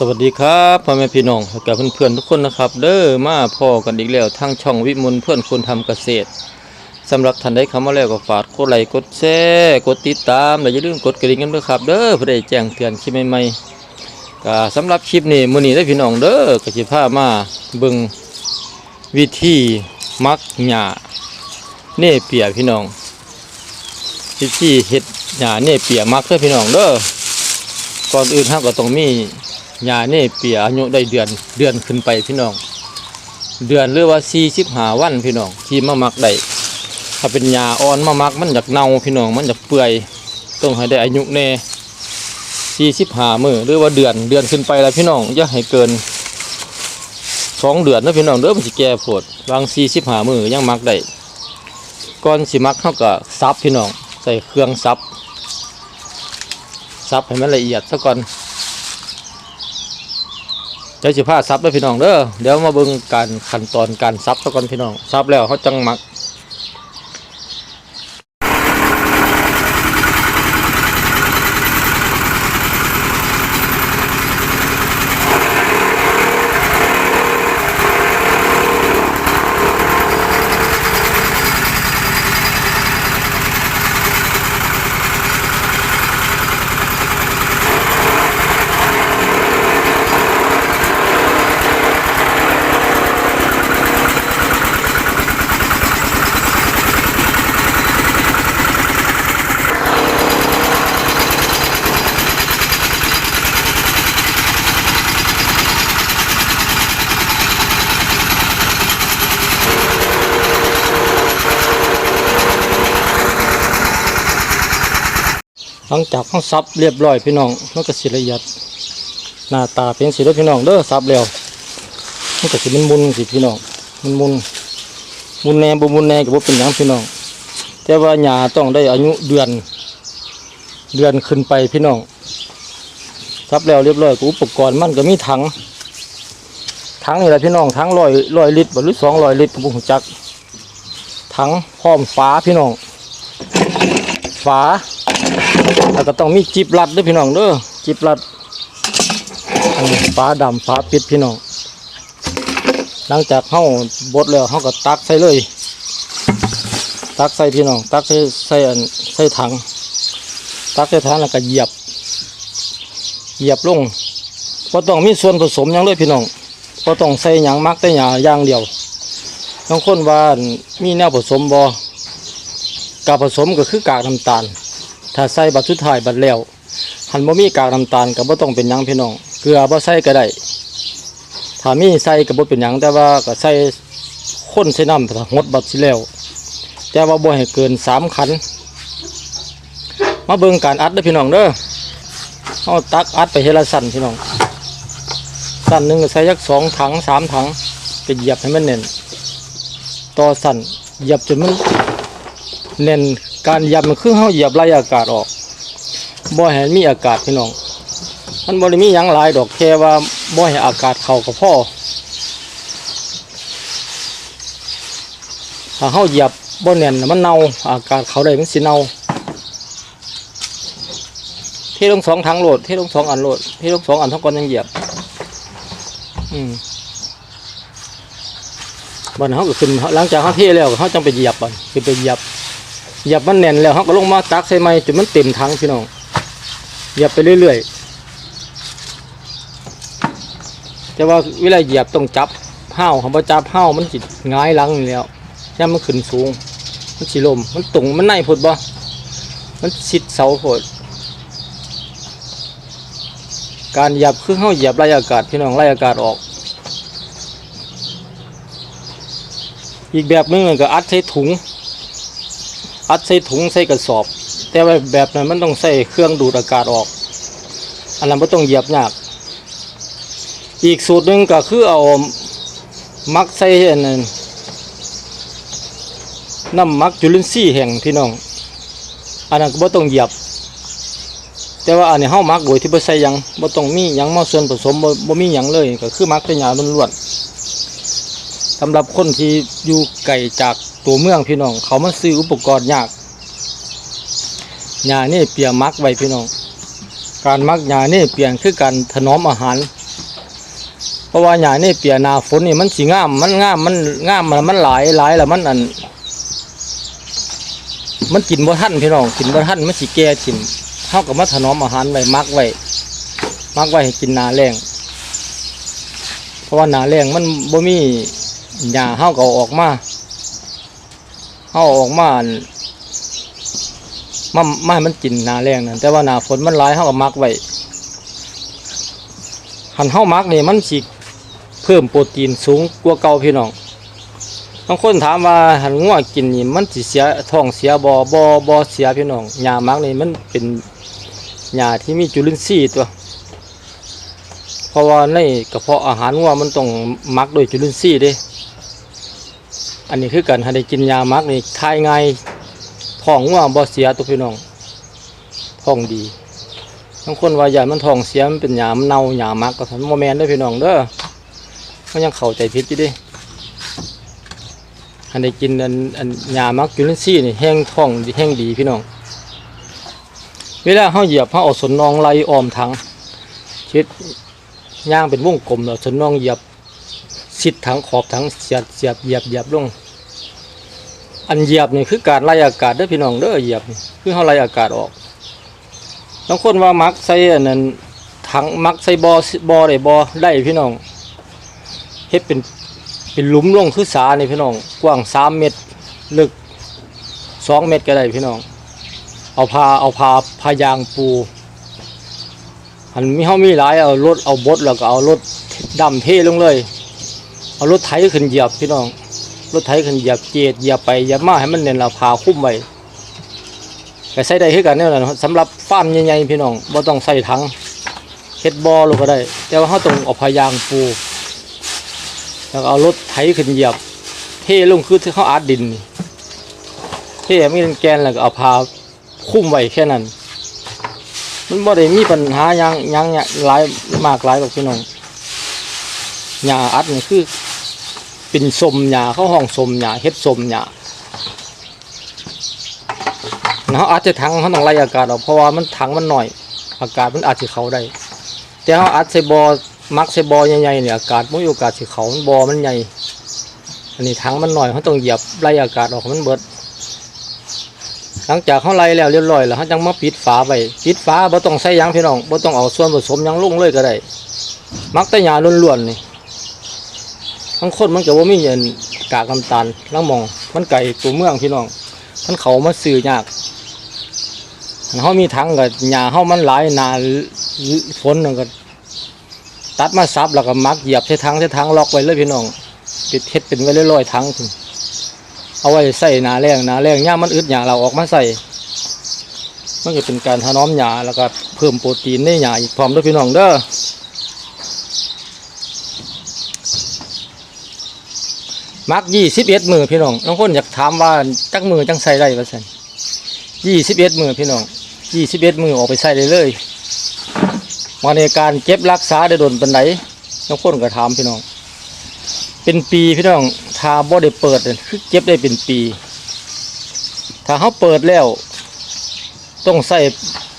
สวัสดีครับพ่อแม่พี่น้องกับเพื่อนๆทุกคนนะครับ เด้อมาพ่อกันอีกแล้วทางช่องวิมลเพื่อนคนทำเกษตรสำหรับท่านใดเข้ามาแล้วก็ฝากกดไลค์กดแชร์กดติดตามและอย่าลืมกดกระดิ่งกันด้วยครับ เด้อเพื่อได้แจ้งเตือนคลิปใหม่ๆก็สำหรับคลิปนี้มื้อนี้ได้พี่น้องเด้อก็สิพามาเบิ่งวิธีมักหญ้าเน่เปียพี่น้องวิธีเฮ็ดหญ้าเน่เปียมักเด้อพี่น้องเด้อก่อนอื่นเฮาก็ต้องมี ยาเนี่เปียอายุได้เดือนเดือนขึ้นไปพี่น้อง เดือนหรือว่าสี่สิบห้าวันพี่น้องที่มามักได้ถ้าเป็นยาอ่อนมามักมันอยากเน่าพี่น้องมันอยากเปื่อยต้องให้ได้อายุแน่สี่สิบห้ามือหรือว่าเดือนเดือนขึ้นไปแล้วพี่น้องอย่าให้เกินสองเดือนนะพี่น้องเด้อมันสิแก่ปวดวางสี่สิบห้ามือยังมักได้ก่อนสิมักเขาก็ซับพี่น้องใส่เครื่องซับซับให้มันละเอียดซะก่อน เดี๋ยวสิพาซับแล้วพี่น้องเด้อเดี๋ยวมาเบิ่งการขั้นตอนการซับซะก่อนพี่น้องซับแล้วเขาจังหมัก หลังจากเขาซับเรียบร้อยพี่น้องมันก็สิละเอียดหน้าตาเป็นสีแล้วพี่น้องเด้อซับแล้วมันก็สิมันมุนสิพี่น้องมันมุนมุนแน่บ่มุนแน่ก็บ่เป็นยังพี่น้อง แต่ว่าหญ้าต้องได้อายุเดือน เดือนขึ้นไปพี่น้องซับแล้วเรียบร้อยก็อุปกรณ์มันก็มีถังถังนี่แหละพี่น้องถังร้อยร้อยลิตรหรือสองร้อยลิตรก็บ่ฮู้จักถังพร้อมฝาพี่น้องฝา แล้วก็ต้องมีจิบรัดด้วยพี่น้องเด้อจิบรัดอันนี้ฟ้าดำฟ้าปิดพี่น้อง หลังจากเข้าบดแล้วเขาก็ตักใส่เลย ตักใส่พี่น้อง ตักใส่ใส่อันใส่ถัง ตักใส่ถังแล้วก็เหยียบ เหยียบลงพอต้องมีส่วนผสมยังเลยพี่น้องพอต้องใส่หยังมักแต่หยาอย่างเดียวบางคนว่ามีแนวผสมบอกาผสมก็คือกากน้ำตาล ถ้าใส่บัตรสุดท้ายบัตรแล้วหันบ่มีกากน้ำตาลก็บ่ต้องเป็นหยังพี่น้อง เกลือบ่ใส่ก็ได้ถ้ามีใส่ก็บ่เป็นหยังแต่ว่าก็ใส่ข้นใส่น้ำถ้าหดบัตรสิแล้ว แต่ว่าบ่ให้เกินสามขัน มาเบิ่งการอัดเด้อพี่น้องเด้อเอาตักอัดไปเฮละสั่นพี่น้อง สั่นหนึ่งใส่ยักสองถังสามถังไปเหยียบให้มันแน่น ต่อสั่นเหยียบจนมันแน่น การยับมันคือเฮาเหยียบไล่อากาศออกบ่ให้มีอากาศพี่น้องมันบ่ได้มีหยังหลายดอกแค่ว่าบ่ให้อากาศเข้าก็พอถ้าเฮาเหยียบบ่แน่นมันเน่าอากาศเข้าได้มันสิเน่าเทลงสองถังโหลดเทลงสองอันโหลดเทลงสองอันเท่ากันยังเหยียบ อืมบันเฮาก็ขึ้นหลังจากเฮาเทแล้วเฮาจังไปเหยียบบัดคือไปเหยียบ หยียบมันแน่นแล้วเขาก็ลงมาตักใส่ไม้จนมันเต็มถังพี่น้องหยียบไปเรื่อยๆแต่ว่าเวลาเหยียบต้องจับห้าวเขาบ่จับห้าวมันจิหงายลังแล้วย่ามันขึ้นสูง มันสิลมมันตรงมันในพดบ่มันสิดเสาพดการหยียบคือเข้าหยียบไล่อากาศพี่น้องไล่อากาศออก อีกแบบหนึงก็อัดใส่ถุง อัดใส่ถุงใส่กระสอบ แต่ว่าแบบนั้นมันต้องใส่เครื่องดูดอากาศออก อันนั้นไม่ต้องเหยียบยาก อีกสูตรหนึ่งก็คือเอามักใส่นนั้นน้ำมักจุลินทรีย์แห่งพี่น้อง อันนั้นก็ไม่ต้องเหยียบ แต่ว่าอันนี้เฮามักโดยที่บ่ใส่หยังบ่ต้องมีหยังมาส่วนผสมบ่บ่มีหยังเลยก็คือมักแต่หญ้าล้วนๆสำหรับคนที่อยู่ไกลจาก ตัวเมืองพี่น้อง เขามาซื้ออุปกรณ์ยากหญ้านี่เปียมักไว้พี่น้อง การมักหญ้านี่เปลี่ยนคือการถนอมอาหาร เพราะว่าหญ้าในเปียนาฝนนี่มันสิงาม มันงามมันงามมันมันหลายหลายแล้วมันอัน มันกินบ่ทันพี่น้องกินบ่ทันมันสิแก่ทิ่มเฮาก็มาถนอมอาหารไว้มักไว้มักไว้ให้กินนาแรงเพราะว่านาแรงมันบ่มีหญ้าเฮาก็เอาออกมา เฮาอาออกมาอันมามาให้มันกินนาแรงนั่นแต่ว่านาฝนมันหลายเฮาก็มักไว้หันเฮามักนี่มันสิเพิ่มโปรตีนสูงกว่าเก่าพี่น้องบางคนถามว่าหันงัวกินนี่มันสิเสียท้องเสียบ่บ่บ่เสียพี่น้องหญ้ามักนี่มันเป็นหญ้าที่มีจุลินทรีย์ตัว เพราะว่าในกระเพาะอาหารงัวมันต้องมักโดยจุลินทรีย์เด้ อันนี้คือการให้ได้กินหญ้ามักนี่ทายง่ายท้องงัวบ่เสียตัวพี่น้องท้องดีบางคนว่าหญ้ามันท้องเสียมันเป็นหญ้ามันเน่าหญ้ามักก็ทันบ่แมนเด้พี่น้องเด้อมันยังเข้าใจผิดอยู่ด้อันได้กินอันอันยามักจุลินทรีย์นี่แห้งท้องแห้งดีพี่น้องเวลาเฮาเหยียบเฮาเอาสนนองไล่ออมถังชิดย่างเป็นวงกลมแล้วสนนองเหยียบ สิดถังขอบถังเสียบเสียบเหยียบเหยียบลง อันเหยียบนี่คือการไล่อากาศเด้อพี่น้องเด้อเหยียบนี่คือเฮาไล่อากาศออกบางคนว่ามักใส่นนั้นถังมักใส่บอบอได้บอได้พี่น้องเฮ็ดเป็นเป็นหลุมลงคือสานี่พี่น้อง กว้างสามเมตรลึกสองเมตรก็ได้พี่น้อง เอาพาเอาพาพายางปูอันมีเฮามีหลายเอารถเอาบดแล้วก็เอารถดำเทลงเลย เอารถไถขึ้นเหยียบพี่น้อง รถไถขึ้นเหยียบเจียดเหยียบไปเหยียบมาให้มันเน้นเราพาคุ้มไว้ก็ใส่ได้คือกันเนี่ยนะสำหรับฟาร์มใหญ่ๆพี่น้องบ่ต้องใส่ถังเฮ็ดบ่อลงก็ได้ แต่ว่าเฮาต้องเอาพายางปูแล้วเอารถไถขึ้นเหยียบ เทลงคือที่เขาอัดดินนี่เทไม่เป็นแกนแล้วก็เอาพาคุ้มไว้แค่นั้น มันบ่ได้มีปัญหายังยังเนี่ยหลายมากหลายกับพี่น้องหญ้าอัดนี่คือ เป็นสมหญ้าเขาห้องสมหญ้าเฮ็ดสมหญ้าเขาอัดจะถังเขาต้องไล่อากาศออกเพราะว่ามันถังมันหน่อย อากาศมันอาจจะเขาได้ แต่เขาอัดใส่บอมักใส่บอใหญ่ๆเนี่ยอากาศม่มีโอกาสสิเขานบอมันใหญ่อันนี้ถังมันหน่อยเขาต้องเหยียบไล่อากาศออกมันเบิด หลังจากเขาไล่แล้วเรียบร้อยแล้วเขาจังมาปิดฝาไว้ปิดฝาบ่ต้องใส่ยังพี่น้องบ่ต้องเอาส่วนผสมยังลงเลยก็ได้ มักแต่หญ้าล้วนๆนี่ ทั้งคนมันก็บ่มีเงินกากน้ำตาลลังมอง มันไก่ตัวเมืองพี่น้อง มันเขามาซื้อยากเขามีถังกับหญ้าเขามันหลายนาฝนนั่นก็ตัดมาซับแล้วก็มักเหยียบใช้ทั้งใช้ทั้งล็อกไว้เลยพี่น้องปิดเฮ็ดเป็นไว้เรื่อยๆทั้งเอาไว้ใส่นาแรงนาแรงย่ามมันอึดหยาเราออกมาใส่มันก็เป็นการถนอมหยาแล้วก็เพิ่มโปรตีนในหยาอีกพร้อมด้วยพี่น้องเด้อ มักยี่สิบเอ็ดมือพี่น้องบางคนอยากถามว่าจักมือจังใส่ได้ปะสันยี่สิบเอ็ดมือพี่น้องยี่สิบเอ็ดมือออกไปใส่เลยเลยมาในการเก็บรักษาได้โดนปันไดน้องคนก็ถามพี่น้อง เป็นปีพี่น้องถ้าบ่ได้เปิดเนี่ยคือเก็บได้เป็นปี ถ้าเขาเปิดแล้ว ต้องใส่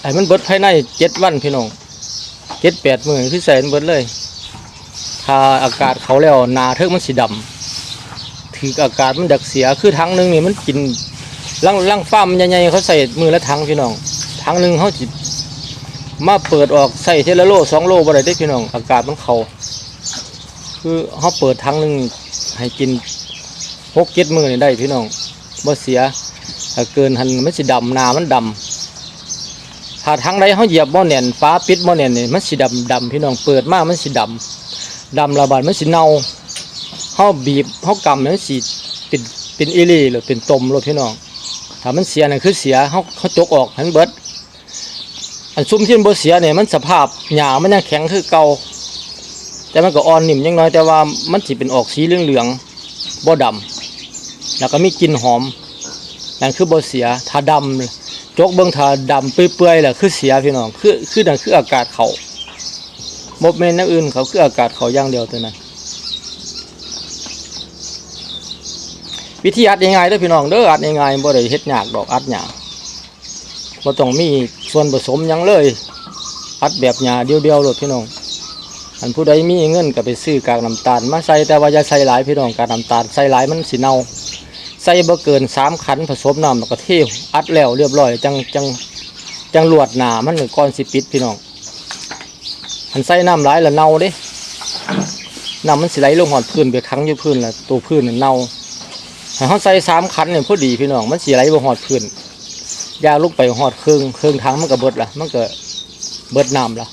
ไอ้มันเบิดภายในเจ็ดวันพี่น้องเจ็ดแปดมือคือใส่มันเบิดเลย ถ้าอากาศเขาแล้วนาเทิงมันสีดำ ถืออากาศมันดักเสียคือทั้งหนึงนี่มันกินลังลังฟ้ามันใหญ่ๆเขาใส่มือละทั้งพี่น้องทั้งหนึงเขาจิมาเปิดออกใส่เทละโลสองโลบ่ได้เด้พี่น้อง อากาศมันเขาคือเขาเปิดทั้งหนึ่งให้กินหกเจ็ดมือนี่ได้พี่น้องบ่เสียถ้าเกินหันมันสิดำนามันดำถ้าทั้งใดเขาเหยียบบ่แน่นฟ้าปิดบ่แน่นนี่มันสิดำดำพี่น้องเปิดมามันสิดำดำระบาดมันสิเน่า เขาบีบเขากำมันสิเป็นเป็นอิลีหรือเป็นตมเลยพี่น้องถ้ามันเสียนั่นคือเสียเขาเขาจกออกห้มันเบิดอันซุ่มที่มันบ่เสียเนี่ยมันสภาพหญ้ามันยังแข็งคือเก่าแต่มันก็อ่อนนิ่มยังน้อยแต่ว่ามันสิเป็นออกสีเหลืองๆบ่ดำแล้วก็มีกลิ่นหอมนั่นคือบ่เสียถ้าดำจกเบิ่งถ้าดำเปื่อยๆแหละคือเสียพี่น้องคือคือนั่นคืออากาศเขาบ่แม่นอย่างอื่นเขาคืออากาศเขาอย่างเดียวเท่านั้น วิธีอัดง่ายๆเด้อพี่น้องเด้ออัดง่ายๆบ่ได้เฮ็ดยากดอกอัดหญ้าบ่ต้องมีส่วนผสมหยังเลย อัดแบบหยาเดียวๆโลดพี่น้องอันผู้ใดมีเงินก็ไปซื้อกากน้ำตาลมาใส่แต่ว่าอย่าใส่หลายพี่น้องกากน้ำตาลใส่หลายมันสิเน่าใส่บ่เกินสามขันผสมน้ำแล้วก็เทอัดแล้วเรียบร้อยจังจังจังลวดหนามันก่อนสิปิดพี่น้องอันใส่น้ำหลายแล้วเน่าเด้น้ำมันสิไหลลงหอดพื้นไปค้งอยู่พื้นแล้วตัวพื้นน่ะเน่า ให้เขาใส่สามขันเนี่ยพอดีพี่น้องมันสิไหลบ่หอดพื้นยาลูกไปหอดเครื่องเครื่องทังมันก็เบิดละมันก็เบิดน้ำละ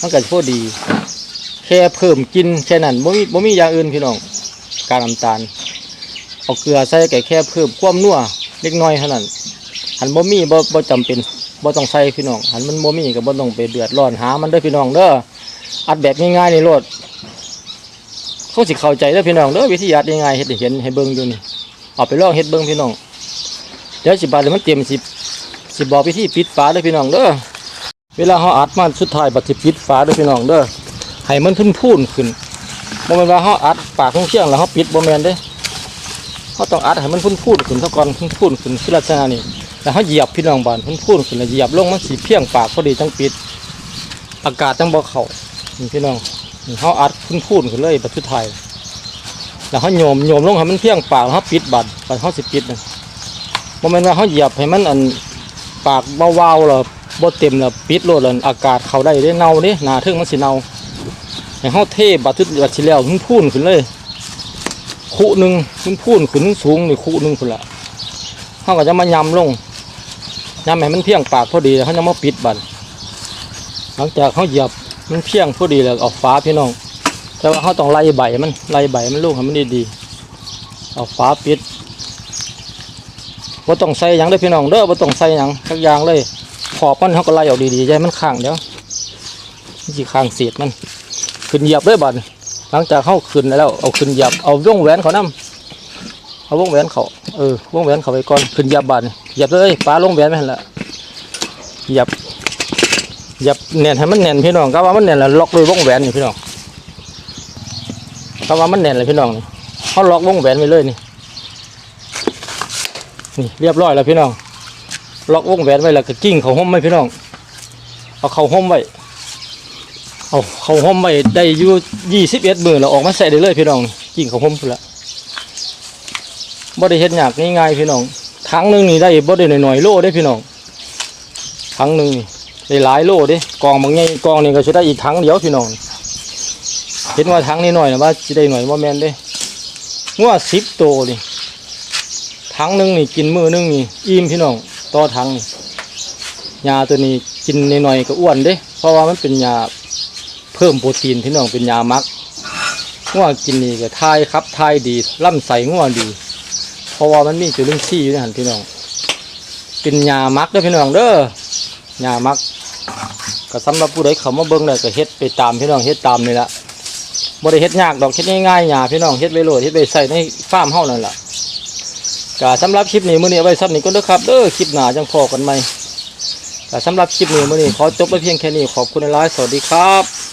มันก็พอดี แค่เพิ่มกินแค่นั้นบ่มีบ่มีอย่างอื่นพี่น้องการน้ำตาลเอาเกลือใส่แก่แค่เพิ่มความนัวเล็กน้อยเท่านั้นหันบ่มีบ่บ่จำเป็นบ่ต้องใส่พี่น้องหันมันบ่มีก็บ่ต้องไปเดือดร้อนหามันด้อพี่น้องเด้ออัดแบบง่ายๆนี่โลดเขาสิเข้าใจเด้อพี่น้องเด้อวิธีอัดง่ายๆเฮ็ดให้เห็นให้เบิ่งอยู่นี่ เอาไปลองเฮ็ดเบิ่งพี่น้องเดี๋ยวสิบาทแล้วมันเตรียมสิสิบบอกวิธีปิดฝาเด้อพี่น้องเด้อเวลาเฮาอัดมันสุดท้ายบัดสิปิดฝาเด้อพี่น้องเด้อให้มันพุ่นพูนขึ้นบ่แม่นว่าเฮาอัดปากของเชียงแล้วเฮาปิดบ่แม่นเด้เฮาต้องอัดให้มันพุ่นพูนขึ้นเท่าก่อนพุ่นพูนขึ้นคือลักษณะนี้แล้วเฮาเหยียบพี่น้องบานพุ่นพูนขึ้นแล้วเหยียบลงมันสิเพียงปากพอดีจังปิดอากาศจังบ่เข้าพี่น้องนี่เฮาอัดพุ่นพูนขึ้นเลยบัดสุดท้าย แล้วเฮาโยมโยมลงให้มันเพียงปากแล้วเฮาปิดบัดบัดเฮาสิปิดนั่นบ่แม่นว่าเฮาเหยียบให้มันอันปากเบาๆแล้วบ่เต็มแล้วปิดโลดแล้วอากาศเขาได้เด้เน่าเด้หนาถึงมันสิเน่าให้เขาเทบัดทุกบัดที่แล้วขึ้นพูนขึ้นเลยคู่หนึ่งขึ้นพูนขึ้นสูงนี่คู่หนึ่งขึ้นละเขาก็จะมายำลงยำให้มันเพียงปากพอดีแล้วเขาจะมาปิดบัดหลังจากเขาเหยียบมันเพียงพอดีแล้วเอาฟ้าพี่น้อง แต่ว่าเขาต้องไล่ใบมันไล่ใบมันลูกให้มันดีๆเอาฟ้าปิดว่าต้องใส่ยังเลยพี่น้องเด้อว่าต้องใส่ยังสักอย่างเลยขอบมันเขาก็ไล่ออกดีๆใจมันข้างเดี๋ยวมันสิข้างเศษมัน ขึ้นเหยียบด้วยบัดหลังจากเข้าขึ้นแล้ว เอาขึ้นเหยียบเอาวงแหวนเขานํเอาวงแหวนเขาเออวงแหวนเขาไปก่อนขึ้นเหยียบบัดเหยียบเลยปลาลงแหวนไม่เห็นละเหยียบเหยียบแน่นให้มันแน่นพี่น้องก็ว่ามันแน่นแล้วล็อกด้วยวงแหวนนี่พี่น้อง ก็ว่ามันแน่นเลยพี่น้องนี่เขาล็อกวงแหวนไว้เลยนี่นี่เรียบร้อยแล้วพี่น้องล็อกวงแหวนไว้แล้วก็กิ้งเขาห้มไว้พี่น้องเอาเขาห้มไว้เอาเขาห่มไว้ได้อยู่ยี่สิบเอ็ดมือแล้วออกมาใส่ได้เลยพี่น้องกิ่งเขาห่มพุ่นละบ่ได้เฮ็ดยากง่ายๆพี่น้องถังหนึงนี่ได้บ่ได้หน่อยๆโลได้พี่น้องถังหนึงนี่ได้หลายโลเด้กองบางใหญ่กองนี่ก็สิได้อีกถังเดียวพี่น้อง เห็นว่าถังนี้หน่อยนะว่าสิได้หน่อยบ่าแมนเด้งัวสิบโตวนี่ถังนึงนี่กินมือนึงนี่อิ่มพี่น้องต่อถังนี่ยาตัวนี้กินนหน่อยก็อ้วนเด้ เพราะว่ามันเป็นยาเพิ่มโปรตีนพี่น้องเป็นยามักง่วกินนี่ก็ทายครับทายดีล่ำใสง่วดี เพราะว่ามันมีจุลินทรีย์อยู่ในหันพี่น้อง เป็นยามักเด้อพี่น้องเด้อยามักก็สำหรับผู้ใดเขามาเบิ่งเลยก็เฮ็ดไปตามพี่น้องเฮ็ดตามนี่ละ บริเฮ็ดยากดอกเฮ็ดง่ายๆยาพี่น้องเฮ็ดไว้โหลดเฮ็ดไปใส่ในฟาร์มเฮานั่นล่ะก็สำหรับคลิปนี้มื้อนี้เอาไว้ซ้ำนี้ก็เด้อครับเด้อคลิปหน้าจังพอกันใหม่ก็สำหรับคลิปนี้มื้อนี้ขอจบไว้เพียงแค่นี้ขอบคุณหลายสวัสดีครับ